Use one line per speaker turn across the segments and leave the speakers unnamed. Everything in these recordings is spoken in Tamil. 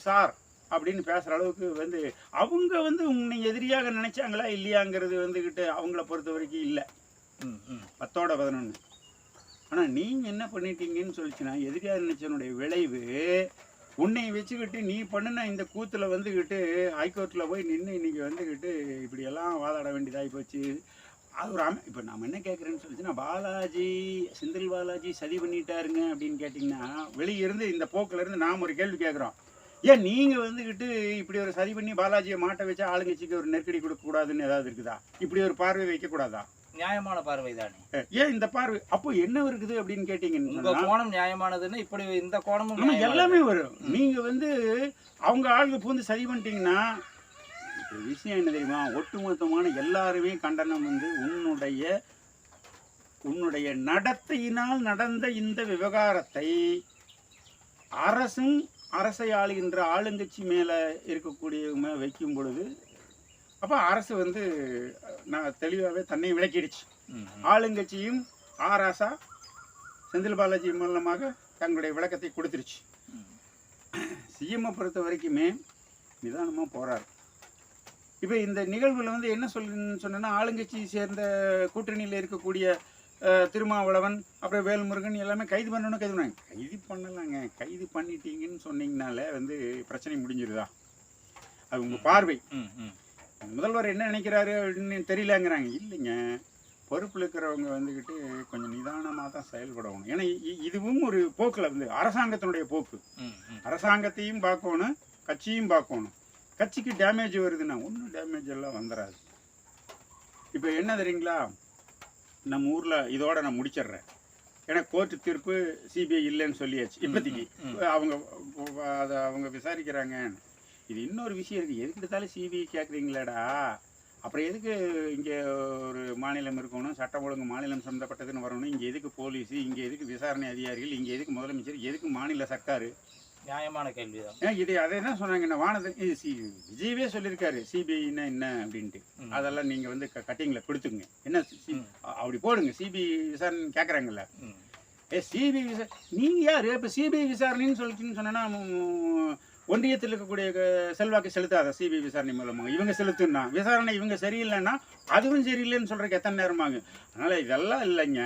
சார் அப்படின்னு பேசுற அளவுக்கு வந்து அவங்க வந்து உன்னை எதிரியாக நினைச்சாங்களா இல்லையாங்கிறது வந்துகிட்டு அவங்கள பொறுத்த வரைக்கும் இல்லை.
ம், ம்.
பத்தோட பதினொன்று ஆனால் நீங்கள் என்ன பண்ணிட்டீங்கன்னு சொல்லிச்சுன்னா எதிரியாக நினைச்சனுடைய விளைவு உன்னை வச்சுக்கிட்டு நீ பண்ணின இந்த கூத்தில் வந்துக்கிட்டு ஹைகோர்ட்டில் போய் நின்று இன்னைக்கு வந்துக்கிட்டு இப்படியெல்லாம் வாதாட வேண்டியதாகி போச்சு. அது ஒரு அமை இப்போ நம்ம என்ன கேட்குறேன்னு சொல்லிச்சுன்னா பாலாஜி செந்தில் பாலாஜி சதி பண்ணிட்டாருங்க அப்படின்னு கேட்டிங்கன்னா வெளியே இருந்து இந்த போக்கிலேருந்து நாம் ஒரு கேள்வி கேட்குறோம் ஏன் நீங்கள் வந்துக்கிட்டு இப்படி ஒரு சதி பண்ணி பாலாஜியை மாட்ட வச்சு ஆளுங்கட்சிக்கு ஒரு நெருக்கடி கொடுக்கக்கூடாதுன்னு ஏதாவது இருக்குதா? இப்படி ஒரு பார்வை வைக்கக்கூடாதா
நியாயமான பார்வை தானே.
ஏன் இந்த பார்வை? அப்போ என்ன இருக்குது அப்படின்னு கேட்டீங்கன்னா
கோணம் நியாயமானதுன்னு இப்படி இந்த கோணமும்.
எல்லாமே வரும். நீங்க வந்து அவங்க ஆளுங்க பூந்து சரி பண்ணிட்டீங்கன்னா விஷயம் என்ன தெரியுமா? ஒட்டுமொத்தமான எல்லாருமே கண்டனம் வந்து உன்னுடைய உன்னுடைய நடத்தையினால் நடந்த இந்த விவகாரத்தை அரசும் அரசை ஆளுகின்ற ஆளுங்கட்சி மேல இருக்கக்கூடியவங்க வைக்கும் பொழுது அப்ப அரசு வந்து நான் தெளிவாகவே தன்னை விளக்கிடுச்சு. ஆளுங்கட்சியும் ஆராசா செந்தில் பாலாஜி மூலமாக தங்களுடைய விளக்கத்தை கொடுத்துருச்சு
ம்.
சிஎம்ஐ பொறுத்த வரைக்குமே நிதானமாக போறாரு இப்போ இந்த நிகழ்வில் வந்து என்ன சொல்லுன்னு சொன்னேன்னா ஆளுங்கட்சி சேர்ந்த கூட்டணியில் இருக்கக்கூடிய திருமாவளவன் அப்புறம் வேல்முருகன் எல்லாமே கைது பண்ணணும் கைது பண்ணாங்க. கைது பண்ணலாங்க. கைது பண்ணிட்டீங்கன்னு சொன்னீங்கனாலே வந்து பிரச்சனை முடிஞ்சிருதா? அது உங்கள் பார்வை. முதல்வர் என்ன நினைக்கிறாரு அப்படின்னு தெரியலங்கிறாங்க. இல்லைங்க. பொறுப்பில் இருக்கிறவங்க வந்துக்கிட்டு கொஞ்சம் நிதானமாக தான் செயல்படணும். ஏன்னா இதுவும் ஒரு போக்கில் வந்து அரசாங்கத்தினுடைய போக்கு. அரசாங்கத்தையும் பார்க்கணும் கட்சியும் பார்க்கணும். கட்சிக்கு டேமேஜ் வருதுன்னா ஒன்றும் டேமேஜ் எல்லாம் வந்துடாது இப்போ என்ன தெரியுங்களா? நம்ம ஊரில் இதோட நான் முடிச்சிடுறேன். ஏன்னா கோர்ட்டு தீர்ப்பு சிபிஐ இல்லைன்னு சொல்லியாச்சு. இப்போதைக்கு. அவங்க அதை அவங்க விசாரிக்கிறாங்க இது இன்னொரு விஷயம் இருக்குது எதுக்கு எடுத்தாலும் சிபிஐ கேட்குறீங்களாடா அப்புறம் எதுக்கு இங்கே ஒரு மாநிலம் இருக்கணும்? சட்டம் ஒழுங்கு மாநிலம் சம்மந்தப்பட்டதுன்னு வரணும். இங்கே எதுக்கு போலீஸு? இங்கே எதுக்கு விசாரணை அதிகாரிகள்? இங்கே எதுக்கு முதலமைச்சர்? எதுக்கு மாநில சர்க்காரு?
நியாயமான கேள்விதான்.
ஏன் இது அதை என்ன சொன்னாங்கன்னா வானதி சி விஜயவே சொல்லியிருக்காரு சிபிஐன்னா என்ன அப்படின்ட்டு. அதெல்லாம் நீங்கள் வந்து கட்டிங்கில் கொடுத்துங்க என்ன. அப்படி போடுங்க. சிபிஐ விசாரணை கேட்குறாங்கல்ல. ஏ சிபிஐ விசா நீங்கள் யார்? இப்போ சிபிஐ விசாரணைன்னு சொல்லிட்டுன்னு சொன்னா ஒன்றியத்தில் இருக்கக்கூடிய செல்வாக்கு செலுத்தாத சிபிஐ விசாரணை மூலமாக? இவங்க செலுத்துனா விசாரணை இவங்க சரியில்லைன்னா அதுவும் சரியில்லைன்னு சொல்கிறக்கு எத்தனை நேரமாகும்? அதனால் இதெல்லாம் இல்லைங்க.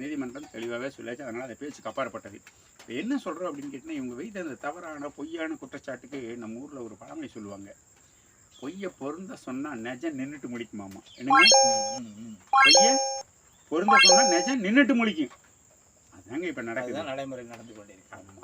நீதிமன்றம் தெளிவாகவே சொல்லியாச்சு. அதனால் அந்த பேச்சுக்கு அப்பாற்பட்டது இப்போ என்ன சொல்கிறோம் அப்படின்னு கேட்டிங்கன்னா இவங்க வைத்த அந்த தவறான பொய்யான குற்றச்சாட்டுக்கு நம்ம ஊரில் ஒரு பழமொழி சொல்லுவாங்க. பொய்யை பொருந்த சொன்னால் நெஜம் நின்றுட்டு முடிக்குமாமா என்னங்க. பொய்யை பொருந்த சொன்னால் நெஜம் நின்றுட்டு முடிக்கும் அதாங்க இப்போ நடக்குது.
நடைமுறை நடந்து கொண்டிருக்கு.